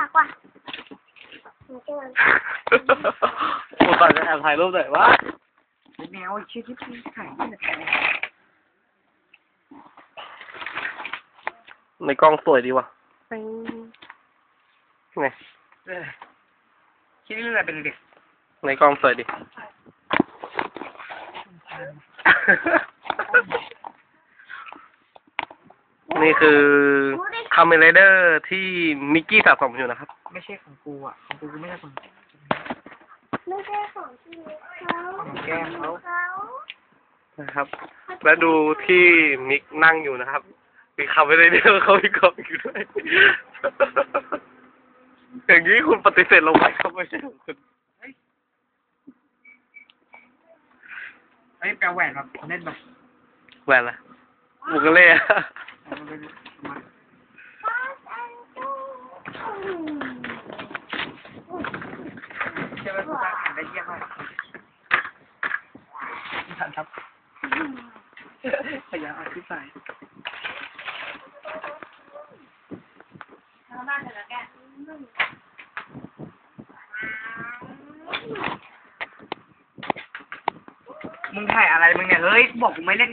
รักว่ะมันจะมันกูตอนจะแอบถ่ายรูปหน่อยวะแมวไอ้เชี่ยที่พี่ถ่ายนี่แหละในกล้องสวยดีว่ะไงเออคิดว่าอะไรเป็นเด็กในกล้องสวยดีนี่คือ คาเมเลเดอร์ที่มิกกี้สะสมอยู่นะครับ ไม่ใช่ของกูอะ ของกูกูไม่ใช่ของไม่ใช่ของที่เขาของแก้มเขาเขานะครับ และดูที่มิกนั่งอยู่นะครับมีคาเมเลเดอร์เขาอีกกองอยู่ด้วย อย่างนี้คุณปฏิเสธลงไปเขาไม่ใช่ของคุณเฮ้ยแปลแหวนแบบเล่นแบบแหวนละบุกเล่ เชื่อว่ากูตั้งอ่านได้เยี่ยมมากทันครับพยายามอธิบายแล้วบ้านเดี๋ยวแกมึงถ่ายอะไรมึงเนี่ย เฮ้ย บอกกูไม่เล่น